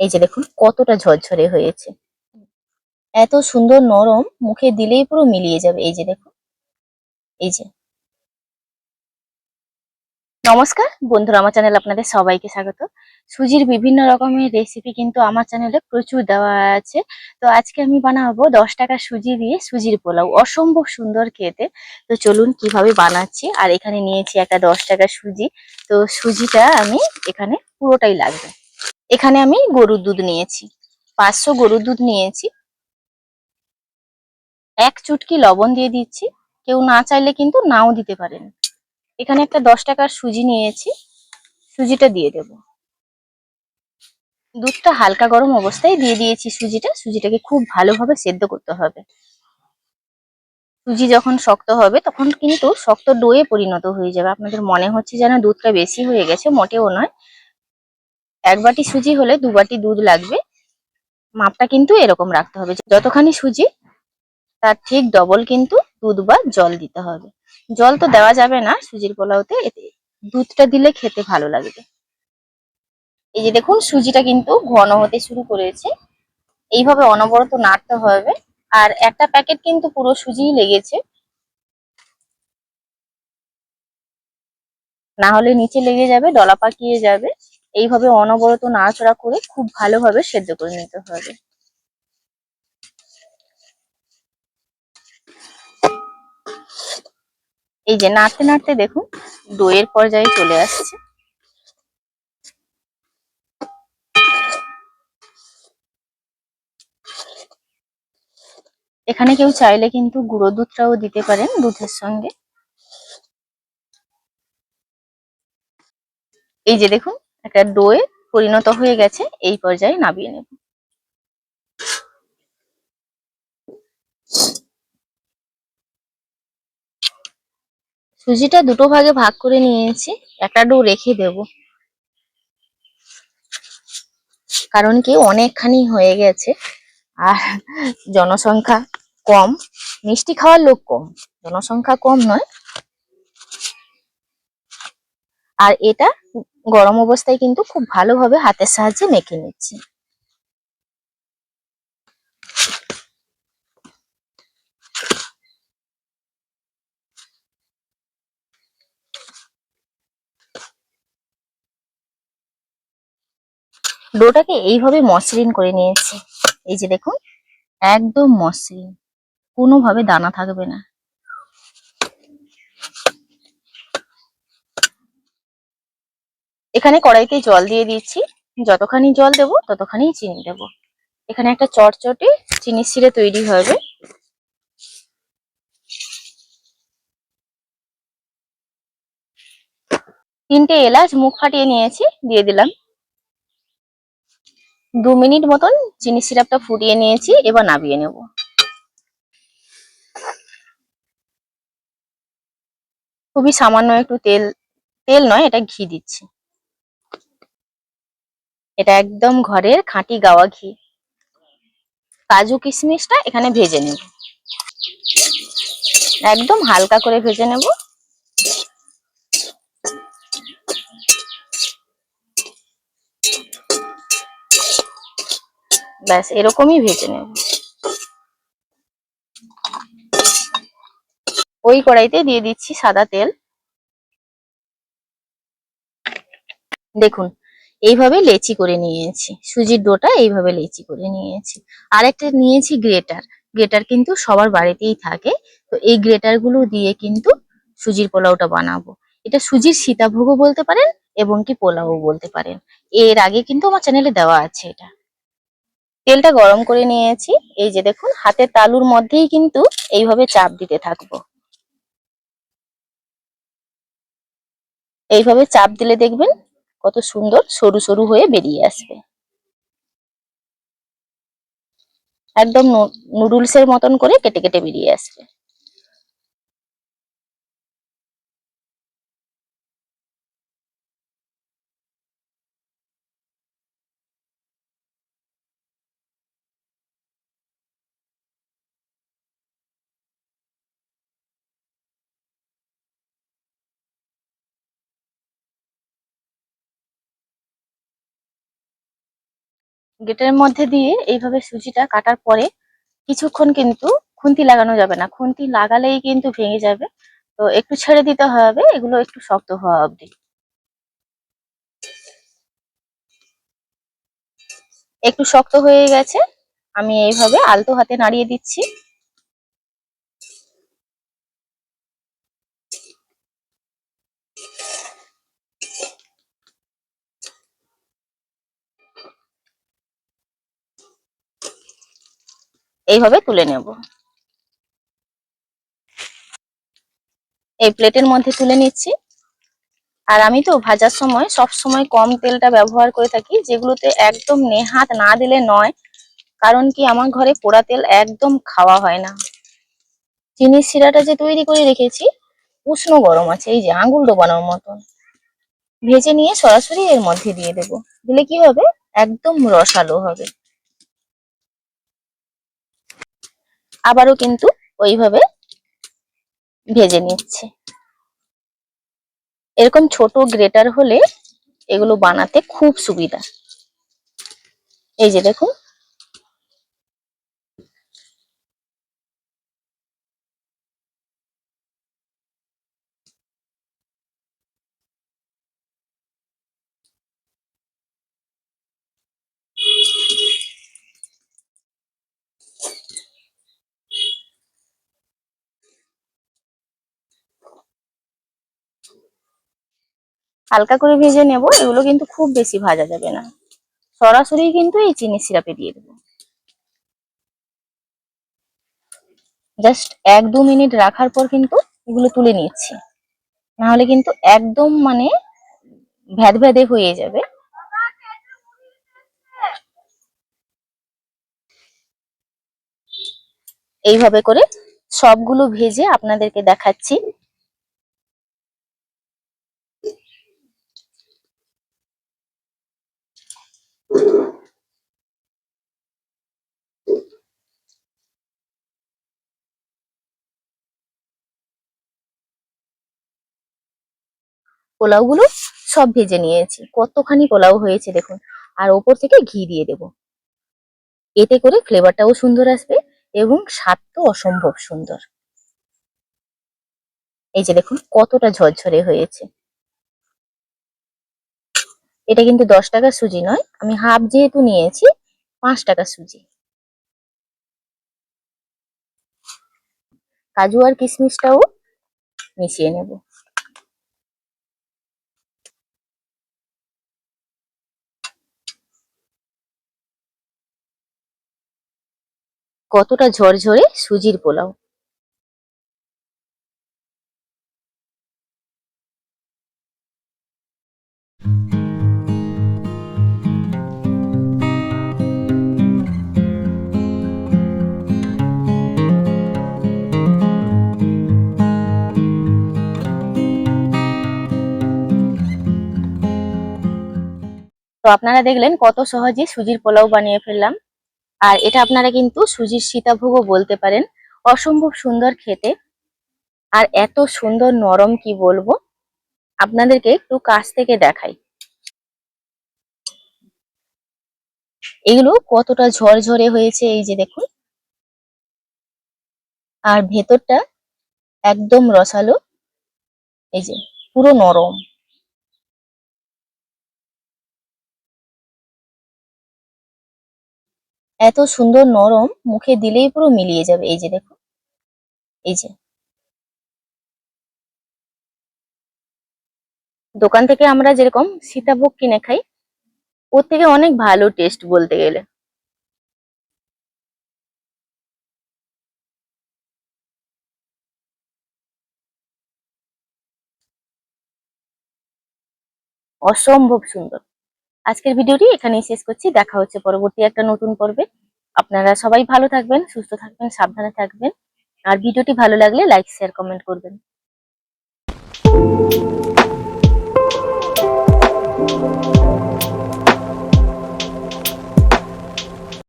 এই যে দেখুন, কতটা ঝরঝরে হয়েছে। এত সুন্দর নরম, মুখে দিলেই পুরো মিলিয়ে যাবে। এই যে দেখুন, এই যে। নমস্কার, বন্ধুরা, আমার চ্যানেল আপনাদের সবাইকে স্বাগত। সুজির বিভিন্ন রকমের রেসিপি কিন্তু আমার চ্যানেলে প্রচুর দেওয়া আছে। তো আজকে আমি বানাবো দশ টাকা সুজি দিয়ে সুজির পোলাও। অসম্ভব সুন্দর খেতে। তো চলুন কীভাবে বানাচ্ছি। আর এখানে নিয়েছি একটা দশ টাকা সুজি। তো সুজিটা আমি এখানে পুরোটাই লাগবে। এখানে আমি গরুর দুধ নিয়েছি। পাঁচশো গরুর দুধ নিয়েছি। এক চুটকি লবণ দিয়ে দিচ্ছি। কেউ না চাইলে কিন্তু নাও দিতে পারেন। এখানে একটা দশ টাকার সুজি নিয়েছি। সুজিটা দিয়ে দেব। দুধটা হালকা গরম অবস্থায় দিয়ে দিয়েছি সুজিটা। সুজিটাকে খুব ভালোভাবে সেদ্ধ করতে হবে। সুজি যখন শক্ত হবে, তখন কিন্তু শক্ত ডোয়ে পরিণত হয়ে যাবে। আপনাদের মনে হচ্ছে যেন দুধটা বেশি হয়ে গেছে, মোটেও নয়। এক বাটি সুজি হলে দু বাটি দুধ লাগবে। মাপটা কিন্তু এরকম রাখতে হবে। যতখানি সুজি, তার ঠিক ডবল কিন্তু দুধ বা জল দিতে হবে। জল তো দেওয়া যাবে না সুজির পোলাওতে। দুধটা দিলে খেতে ভালো লাগবে। এই যে দেখুন, সুজিটা কিন্তু ঘন হতে শুরু করেছে। এইভাবে অনবরত নাড়তে হবে। আর একটা প্যাকেট কিন্তু পুরো সুজিই লেগেছে। না হলে নিচে লেগে যাবে, ডলা পাকিয়ে যাবে। এইভাবে অনবরত নাড়াচড়া করে খুব ভালোভাবে সেদ্ধ করে নিতে হবে। এই যে নাড়তে নাড়তে দেখুন, দইয়ের পর্যায়ে চলে আসছে। এখানে কেউ চাইলে কিন্তু গুঁড়ো দুধটাও দিতে পারেন দুধের সঙ্গে। এই যে দেখুন একটা ডোয়ে পরিণত হয়ে গেছে, এই পর্যায়ে নামিয়ে নেব। সুজিটা দুটো ভাগে ভাগ করে নিয়েছি, একটা ডো রেখে দেব। কারণ কি, অনেকখানি হয়ে গেছে, আর জনসংখ্যা কম। মিষ্টি খাওয়ার লোক কম, জনসংখ্যা কম নয় আর এটা গরম অবস্থায় কিন্তু খুব ভালোভাবে হাতের সাহায্যে মেখে নিচ্ছি। ডোটাকে এইভাবে মসৃণ করে নিয়েছি। এই যে দেখুন, একদম মসৃণ। কোনোভাবে দানা থাকবে না। এখানে কড়াইতে জল দিয়ে দিচ্ছি। যতখানি জল দেব, ততখানি চিনি দেব। এখানে একটা চটচটে চিনি সিরে তৈরি হবে। তিনটে এলাচ মুখ ফাটিয়ে নিয়েছি, দিয়ে দিলাম। দু মিনিট মতন চিনি সিরাপটা ফুটিয়ে নিয়েছি, এবার নাবিয়ে নেব। খুবই সামান্য একটু তেল তেল নয়, এটা ঘি দিচ্ছি। এটা একদম ঘরের খাঁটি গাওয়া ঘি। কাজু কিশমিশটা এখানে ভেজে নেব। একদম হালকা করে ভেজে নেব। ব্যাস, এরকমই ভেজে নেব। ওই কড়াইতে দিয়ে দিচ্ছি সাদা তেল। দেখুন এইভাবে লেচি করে নিয়েছি। সুজির ডোটা এইভাবে লেচি করে নিয়েছি। আর একটা নিয়েছি গ্রেটার। গ্রেটার কিন্তু সবার বাড়িতেই থাকে। তো এই গ্রেটারগুলো দিয়ে কিন্তু সুজির পোলাওটা বানাবো। এটা সুজির সীতাভোগও বলতে পারেন এবং কি পোলাও বলতে পারেন। এর আগে কিন্তু আমার চ্যানেলে দেওয়া আছে এটা। তেলটা গরম করে নিয়েছি। এই যে দেখুন, হাতের তালুর মধ্যেই কিন্তু এইভাবে চাপ দিতে থাকব। এইভাবে চাপ দিলে দেখবেন কত সুন্দর সরু সরু হয়ে বেরিয়ে আসবে। একদম নুডলস এর মতন করে কেটে কেটে বেরিয়ে আসবে। গেটের মধ্যে দিয়ে এইভাবে সুজিটা কাটার পরে কিছুক্ষণ কিন্তু খুন্তি লাগানো যাবে না। খুন্তি লাগালেই কিন্তু ভেঙে যাবে। তো একটু ছেড়ে দিতে হবে, এগুলো একটু শক্ত হওয়া অবধি। একটু শক্ত হয়ে গেছে, আমি এইভাবে আলতো হাতে নাড়িয়ে দিচ্ছি। এইভাবে তুলে নেব। এই প্লেটের মধ্যে তুলে নিচ্ছি। আর আমি তো ভাজার সময়, সব সময় কম তেলটা ব্যবহার করে থাকি, যেগুলোতে একদম নেহাত না দিলে নয়। কারণ কি, আমার ঘরে পোড়া তেল একদম খাওয়া হয় না। চিনির শিরাটা যে তৈরি করে রেখেছি, উষ্ণ গরম আছে, এই যে আঙুল ডোবানোর মতন। ভেজে নিয়ে সরাসরি এর মধ্যে দিয়ে দেব। দিলে কি হবে? একদম রসালো হবে। আবারও কিন্তু ওইভাবে ভেজে নিচ্ছে। এরকম ছোট গ্রেটার হলে এগুলো বানাতে খুব সুবিধা। এই যে দেখুন হালকা করে ভেজে নেব, এগুলো কিন্তু খুব বেশি ভাজা যাবে না। সরাসরি কিন্তু এই চিনি সিরাপে দিয়ে দেবো। জাস্ট এক দু মিনিট রাখার পর কিন্তু এগুলো তুলে নিচ্ছি। না হলে কিন্তু একদম মানে ভ্যাদ ভ্যাদে হয়ে যাবে। এইভাবে করে সবগুলো ভেজে আপনাদেরকে দেখাচ্ছি পোলাওগুলো সব ভেজে নিয়েছি। কতখানি পোলাও হয়েছে দেখুন। আর ওপর থেকে ঘি দিয়ে দেব। এতে করে ফ্লেভারটাও সুন্দর আসবে এবং স্বাদও অসম্ভব সুন্দর। এই যে দেখুন, কতটা ঝরঝরে হয়েছে। এটা কিন্তু দশ টাকা সুজি নয়, আমি হাফ যেহেতু নিয়েছি, পাঁচ টাকা সুজি। কাজু আর কিশমিশটাও মিশিয়ে নেব। কতটা ঝরঝরে সুজির পোলাও। তো আপনারা দেখলেন কত সহজে সুজির পোলাও বানিয়ে ফেললাম। আর এটা আপনারা কিন্তু সুজির সীতাভোগও বলতে পারেন। অসম্ভব সুন্দর খেতে। আর এত সুন্দর নরম কি বলব? আপনাদেরকে একটু কাছ থেকে দেখাই। এগুলো কতটা ঝরঝরে হয়েছে এই যে দেখুন। আর ভেতরটা একদম রসালো। এই যে পুরো নরম। এত সুন্দর নরম মুখে দিলেই পুরো মিলিয়ে যাবে। এই যে দেখো। এই যে। দোকান থেকে আমরা যেরকম সীতাভোগ কিনে খাই, ওর থেকে অনেক ভালো টেস্ট বলতে গেলে। অসম্ভব সুন্দর। আজকের ভিডিওটি এখানেই শেষ করছি। দেখা হচ্ছে পরবর্তী একটা নতুন পর্বে। আপনারা সবাই ভালো থাকবেন, সুস্থ থাকবেন, সাবধানে থাকবেন। আর ভিডিওটি ভালো লাগলে লাইক শেয়ার কমেন্ট করবেন।